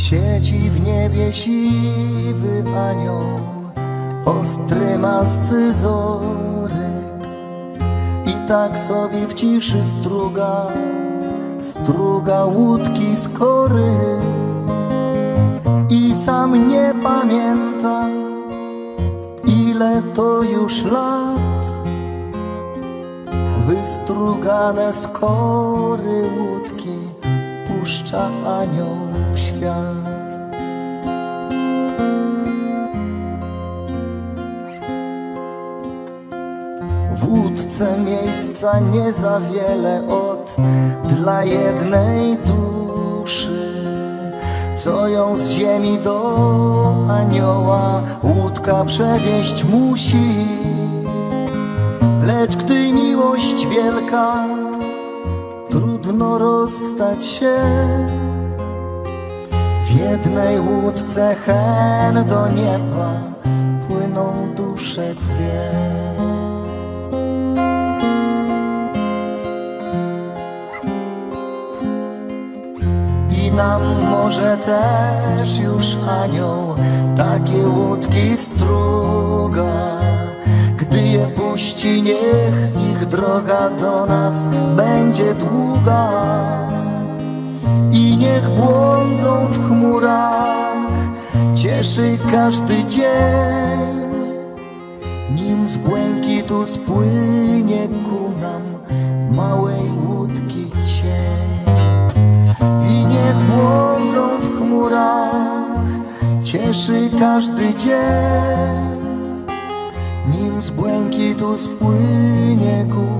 Siedzi w niebie siwy anioł, ostry ma scyzoryk. I tak sobie w ciszy struga, struga łódki z i sam nie pamięta, ile to już lat wystrugane z kory łódki puszcza anioł świat. W łódce miejsca nie za wiele od dla jednej duszy, co ją z ziemi do anioła łódka przewieźć musi. Lecz gdy miłość wielka, trudno rozstać się. W jednej łódce hen do nieba płyną dusze dwie. I nam może też już anioł takie łódki struga. Gdy je puści, niech ich droga do nas będzie długa. I niech błądzą każdy dzień. Nim z błękitu spłynie ku nam małej łódki cień. I niech błądzą w chmurach, cieszy każdy dzień. Nim z błękitu spłynie ku